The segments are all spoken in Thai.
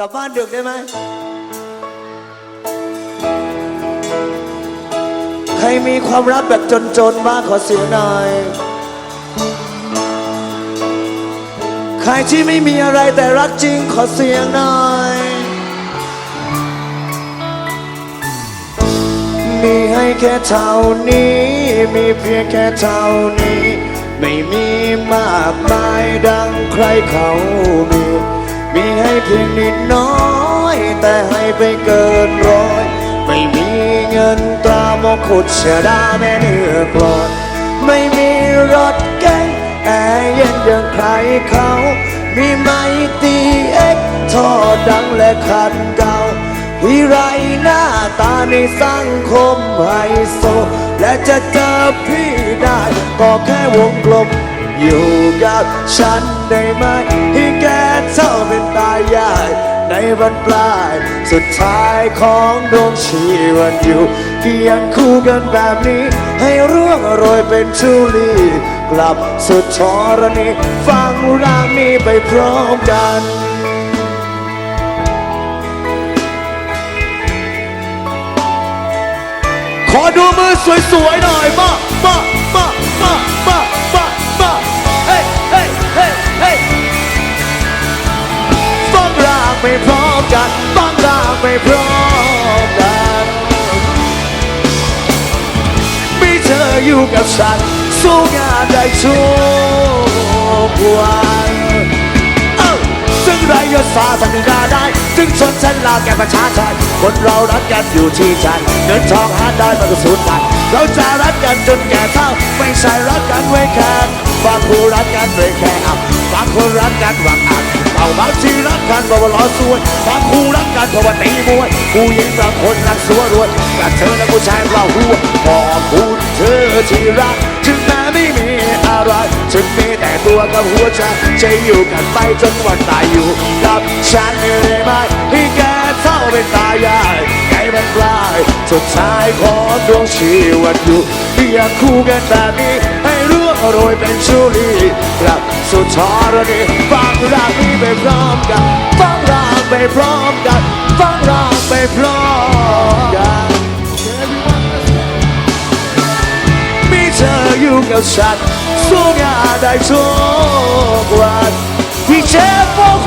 กลับบ้านดึกได้ไหมใครมีความรักแบบจนๆบ้างขอเสียงหน่อย ใครที่ไม่มีอะไรแต่รักจริงขอเสียงหน่อย มีให้แค่เท่านี้ มีเพียงแค่เท่านี้ ไม่มีมากมายดังใครเขามี มีให้เพียงนิดน้อย แต่ให้ไปเกินร้อย ไม่มีเงินตราโมงกุฎเชดาแม่เนื้อกลอนไม่มีรถเก๋งแอร์เย็นอย่างใครเขา มีไมตีเอ็กทอดังและคันเก่าที่ไรหน้าตาในสังคมไฮโซ และจะเจอพี่ได้ก็แค่วงกลม อยู่กับฉันได้ไหมให้แกเท่าเป็นตายาย ในบรรปลายสุดท้ายของดวงชีวันอยู่เคียงคู่กันแบบนี้ ให้ร่วงโรยเป็นชูลีกลับสุดทรณีฟังร่างนี้ไปพร้อมกันขอดูมือสวยๆหน่อยมามามามา ไม่พร้อมกันฟังรางไม่พร้อมกันมีเธออยู่กับฉันสู้งานได้ทุกวันซึ่งไรยศฟ้าสังกาได้ซึ่งชนชั้นลาแก่ประชาชนคนเรารักกันอยู่ที่ใจเงินทองหาได้มันก็สูญไปเราจะรักกันจนแก่เฒ่า ไม่ใช่รักกันไว้แค่บางคู่รักกันไว้แค่อับบางคนรักกันหวังอัดเอาบางที กกันเพราะว่าล้อซวยบางคู่รักกันเพราะว่าตีมวยผู้หญิงบางคนรักสัวรวยแต่เธอและผู้ชายเราหัวขอบคุณเธอที่รักถึงแม้ไม่มีอะไรฉันมีแต่ตัวกับหัวใจจะอยู่กันไปจนวันตายอยู่กับฉันได้ไหมให้แกเท่าเป็นตายายใจมันปลายสุดท้ายขอดวงชีวิตอยู่เพียงคู่กันแบบนี้ โรยเป็นชูลีกลับสุดทรณีฟังรางนี้ไปพร้อมกันฟังรางไปพร้อมกันฟังรางไปพร้อมกันมีเธออยู่กับฉันสู้งานได้ทุกวันพี่เชฟโฟโฟ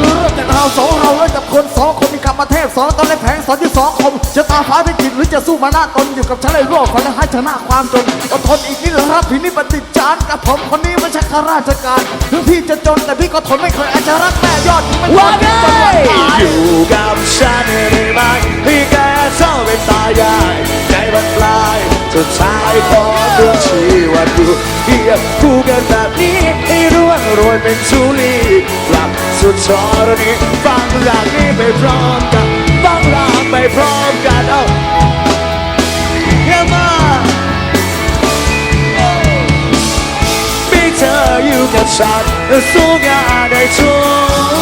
เรื่องจากเราสองเราเริ่มจากคนสองคนมีกรรมเทพ สองตอนเล่นแผงสอนที่สองคมจะตาฟ้าพิจิตหรือจะสู้มาหน้าตนอยู่กับฉันในโลกฝันและให้ชนะความจนอดทนอีกนิดนะครับพี่นี่ปฏิจจานกับผมคนนี้ไม่ใช่ข้าราชการถึงพี่จะจนแต่พี่ก็ทนไม่เคยอาจจะรักแม่ยอดไม่ว่าจนวันตายอยู่กับฉันได้ไหมพี่แกเศร้าเป็นตายายใจมันปลายสุดท้ายของดวงชีวิตอยู่เพียงคู่กันแบบนี้ให้ร่วงโรยเป็นชูลีกลับสุดทรณีฟังรางนี้ไปพร้อมกัน พร้อมกันเอ้าเยี่ยมมากมีเธออยู่กับฉันสู้งานได้ทุกวัน